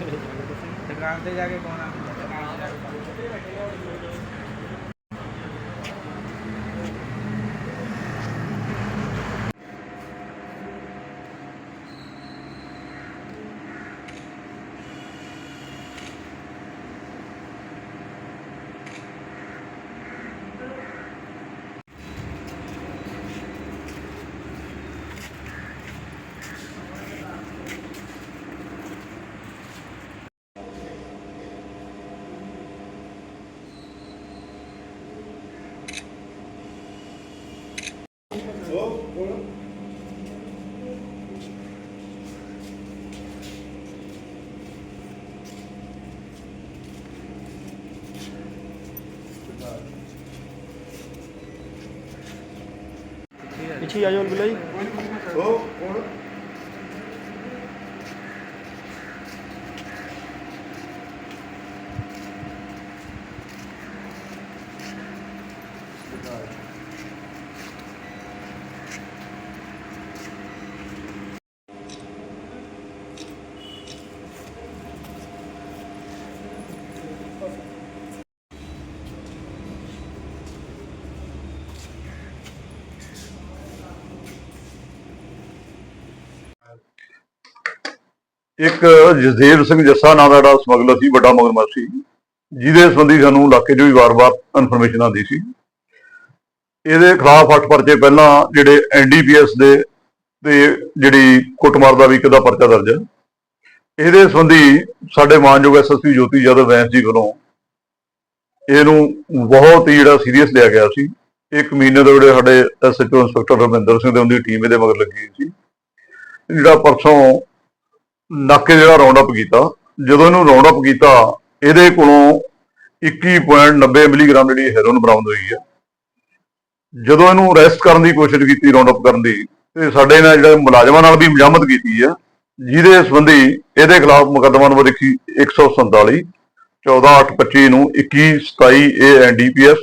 ਦੁਕਾਨ ਤੇ ਜਾ ਕੇ ਪਾਉਣਾ। ਦੁਕਾਨ ਤੇ ਜਾ ਕੇ ਪਾਉਣਾ ਪਿੱਛੇ ਹੀ ਆ ਜਾਓ ਬਿੱਲਾ ਜੀ। ਇੱਕ ਜਸਦੇਵ ਸਿੰਘ ਜੱਸਾ ਨਾਂ ਦਾ ਜਿਹੜਾ ਸਮਗਲਰ ਸੀ, ਵੱਡਾ ਮਗਰਮੱਛ ਸੀ, ਜਿਹਦੇ ਸੰਬੰਧੀ ਸਾਨੂੰ ਇਲਾਕੇ 'ਚ ਵੀ ਵਾਰ-ਵਾਰ ਇਨਫੋਰਮੇਸ਼ਨ ਆਉਂਦੀ ਸੀ। ਇਹਦੇ ਖਿਲਾਫ ਅੱਠ ਪਰਚੇ ਪਹਿਲਾਂ ਜਿਹੜੇ ਐਨਡੀਪੀਐਸ ਦੇ ਤੇ ਜਿਹੜੀ ਕੁੱਟਮਾਰ ਦਾ ਵੀ ਇੱਕ ਪਰਚਾ ਦਰਜ ਹੈ। ਇਹਦੇ ਸੰਬੰਧੀ ਸਾਡੇ ਮਾਨਯੋਗ ਐਸਐਸਪੀ ਜੋਤੀ ਯਾਦਵ ਵੈਂਸ ਜੀ ਵੱਲੋਂ ਇਹਨੂੰ ਬਹੁਤ ਹੀ ਜਿਹੜਾ ਸੀਰੀਅਸ ਲਿਆ ਗਿਆ ਸੀ। ਇੱਕ ਮਹੀਨੇ ਦੇ ਜਿਹੜੇ ਸਾਡੇ ਐਸਐਚਓ ਇੰਸਪੈਕਟਰ ਰਮਿੰਦਰ ਸਿੰਘ ਦੇ ਉਹਦੀ ਟੀਮ ਇਹਦੇ ਮਗਰ ਲੱਗੀ ਸੀ। ਜਿਹੜਾ ਪਰਸੋਂ ਨਾਕੇ ਜਿਹੜਾ ਰਾਉਂਡ ਅਪ ਕੀਤਾ, ਜਦੋਂ ਇਹਨੂੰ ਰਾਉਂਡ ਅਪ ਕੀਤਾ, ਇਹਦੇ ਕੋਲੋਂ 21.90 ਮਿਲੀਗ੍ਰਾਮ ਜਿਹੜੀ ਹੈਰੋਇਨ ਬਰਾਮਦ ਹੋਈ ਹੈ। ਜਦੋਂ ਇਹਨੂੰ ਅਰੈਸਟ ਕਰਨ ਦੀ ਕੋਸ਼ਿਸ਼ ਕੀਤੀ ਰਾਉਂਡ ਅਪ ਕਰਨ ਦੀ, ਤੇ ਸਾਡੇ ਨਾਲ ਜਿਹੜੇ ਮੁਲਾਜ਼ਮਾਂ ਨਾਲ ਵੀ ਮਜਾਮਤ ਕੀਤੀ ਹੈ, ਜਿਹਦੇ ਸੰਬੰਧੀ ਇਹਦੇ ਖਿਲਾਫ ਮੁਕੱਦਮਾ ਨੰਬਰ 147 14825 ਨੂੰ 2127 ਏ ਐਨਡੀਪੀਐਸ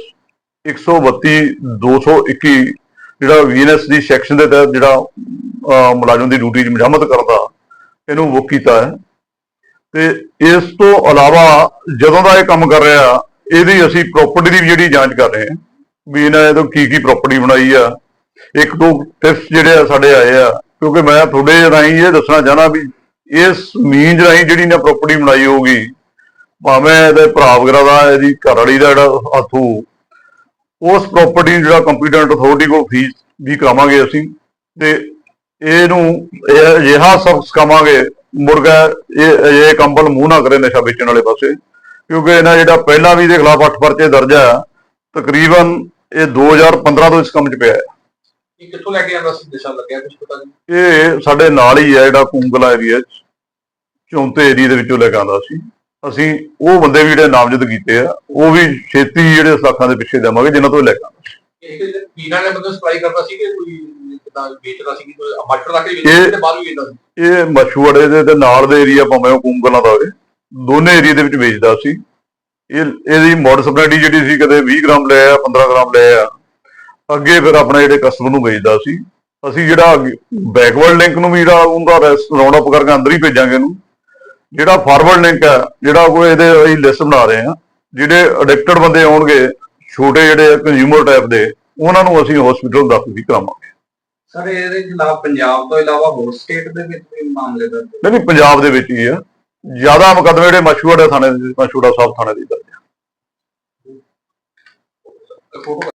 132 221 ਜਿਹੜਾ ਵੀਐਨਐਸ ਦੀ ਸੈਕਸ਼ਨ ਦੇ ਤਹਿਤ ਜਿਹੜਾ ਮੁਲਾਜ਼ਮ ਦੀ ਡਿਊਟੀ 'ਚ ਮਜਾਮਤ ਕਰਦਾ ਇਹਨੂੰ ਬੁੱਕ ਕੀਤਾ ਹੈ। ਤੇ ਇਸ ਤੋਂ ਇਲਾਵਾ ਜਦੋਂ ਦਾ ਇਹ ਕੰਮ ਕਰ ਰਿਹਾ, ਇਹਦੀ ਅਸੀਂ ਪ੍ਰਾਪਰਟੀ ਦੀ ਵੀ ਜਿਹੜੀ ਜਾਂਚ ਕਰ ਰਹੇ ਹਾਂ ਵੀ ਇਹਨਾਂ ਇਹ ਕੀ ਕੀ ਪ੍ਰਾਪਰਟੀ ਬਣਾਈ ਆ। ਇੱਕ ਦੋ ਟਿਪਸ ਜਿਹੜੇ ਆ ਸਾਡੇ ਆਏ ਆ, ਕਿਉਂਕਿ ਮੈਂ ਤੁਹਾਡੇ ਰਾਹੀਂ ਇਹ ਦੱਸਣਾ ਚਾਹਨਾ ਵੀ ਇਸ ਮੀਨਜ ਰਾਹੀਂ ਜਿਹੜੀ ਨਾ ਪ੍ਰਾਪਰਟੀ ਬਣਾਈ ਹੋਊਗੀ, ਭਾਵੇਂ ਇਹਦੇ ਭਰਾ ਵਗੈਰਾ ਦਾ, ਇਹਦੀ ਘਰ ਵਾਲੀ ਦਾ ਜਿਹੜਾ ਹੱਥੂ, ਉਸ ਪ੍ਰਾਪਰਟੀ ਨੂੰ ਜਿਹੜਾ ਕੰਪੀਟੈਂਟ ਅਥਾਰਟੀ ਕੋਲ ਫੀਸ ਵੀ ਕਰਾਵਾਂਗੇ ਅਸੀਂ। ਤੇ ਇਹਨੂੰ ਇਹ ਅਜਿਹਾ ਸਬਕ ਕਮਾਂਗੇ ਮੁਰਗਾ ਇਹ ਇਹ ਕੰਬਲ ਮੂੰਹ ਨਾ ਕਰੇ ਨਸ਼ਾ ਵੇਚਣ ਵਾਲੇ ਪਾਸੇ। ਕਿਉਂਕਿ ਇਹਨਾਂ ਜਿਹੜਾ ਪਹਿਲਾਂ ਵੀ ਇਹਦੇ ਖਿਲਾਫ ਅੱਠ ਪਰਚੇ ਦਰਜ ਆ ਤਕਰੀਬਨ ਇਹ 2015 ਤੋਂ ਇਸ ਕੰਮ 'ਚ ਪਿਆ ਹੈ। ਇਹ ਕਿੱਥੋਂ ਲੈ ਕੇ ਆਂਦਾ ਸੀ? ਦਿਸ਼ਾ ਲੱਗਿਆ ਕੁਝ ਪਤਾ ਨਹੀਂ। ਇਹ ਸਾਡੇ ਨਾਲ ਹੀ ਹੈ ਜਿਹੜਾ ਕੂੰਗਲਾ ਏਰੀਆ 'ਚ। ਚੌਂਤੇ ਏਰੀਆ ਦੇ ਵਿੱਚੋਂ ਲੈ ਕੇ ਆਉਂਦਾ ਸੀ। ਅਸੀਂ ਉਹ ਬੰਦੇ ਵੀ ਜਿਹੜੇ ਨਾਮਜ਼ਦ ਕੀਤੇ ਆ ਉਹ ਵੀ ਛੇਤੀ ਜਿਹੜੇ ਸਲਾਖਾਂ ਦੇ ਪਿੱਛੇ ਦੇਵਾਂਗੇ ਜਿਨ੍ਹਾਂ ਤੋਂ ਲੈ ਕੇ ਆਉਂਦਾ ਇਹ ਪੀਣਾ ਨੇ ਬੰਦੇ ਸਪਲਾਈ ਕਰਦਾ ਸੀ ਕਿ ਕੋਈ ਕਿਦਾਂ ਵੇਚਦਾ ਸੀ ਕਿ ਕੋਈ ਮਾਸਟਰ ਲਾ ਕੇ ਇਹ- ਵੇਚਦਾ ਤੇ ਬਾਹਰ ਵੀ ਵੇਚਦਾ ਸੀ? ਇਹ ਮਸ਼ਹੂੜੇ ਦੇ ਤੇ ਨਾਲ ਦੇ ਏਰੀਆ ਭਾਵੇਂ ਉਹ ਕੂੰਗਲਾਂ ਦਾ ਹੋਵੇ ਦੋਨੇ ਏਰੀਆ ਦੇ ਵਿੱਚ ਵੇਚਦਾ ਸੀ। ਇਹ ਇਹਦੀ ਮੋਡਸ ਆਪਰੇਟੀ ਜਿਹੜੀ ਸੀ ਕਦੇ 20 ਗ੍ਰਾਮ ਲੈ ਆ 15 ਗ੍ਰਾਮ ਲੈ ਆ। ਅੱਗੇ ਫਿਰ ਆਪਣੇ ਜਿਹੜੇ ਕਸਟਮਰ ਨੂੰ ਵੇਚਦਾ ਸੀ। ਅਸੀਂ ਜਿਹੜਾ ਬੈਕਵਰਡ ਲਿੰਕ ਨੂੰ ਵੀ ਜਿਹੜਾ ਉਹਦਾ ਰਾਉਂਡ ਅਪ ਕਰਕੇ ਅੰਦਰ ਹੀ ਭੇਜਾਂਗੇ ਇਹਨੂੰ। ਜਿਹੜਾ ਫਾਰਵਰਡ ਲਿੰਕ ਹੈ ਜਿਹੜਾ ਕੋਈ ਇਹਦੇ ਅਸੀਂ ਲਿਸਟ ਬਣਾ ਰਹੇ ਹਾਂ। ਜਿਹੜੇ ਐਡਿਕਟਡ ਬੰਦੇ ਆਉਣਗੇ ਛੋਟੇ ਜਿਹੜੇ ਕੰਜ਼ਿਊਮਰ ਟਾਈਪ ਦੇ ਉਹਨਾਂ ਨੂੰ ਅਸੀਂ ਹਸਪੀਟਲ ਦਾਖਲ ਵੀ ਕਰਾਵਾਂਗੇ। ਸਰ ਇਹਦੇ ਖਿਲਾਫ ਪੰਜਾਬ ਤੋਂ ਇਲਾਵਾ ਹੋਰ ਸਟੇਟ ਦੇ ਵਿੱਚ ਵੀ ਮਾਮਲੇ ਦਰਜ ਨਹੀਂ ਨਹੀਂ ਪੰਜਾਬ ਦੇ ਵਿੱਚ ਹੀ ਆ। ਜ਼ਿਆਦਾ ਮੁਕੱਦਮੇ ਜਿਹੜੇ ਮਸ਼ਹੂਰ ਥਾਣੇ ਦੇ ਮਸ਼ਹੂਰਾ ਸਾਹਿਬ ਥਾਣੇ ਦੇ ਦਰਜ ਆ।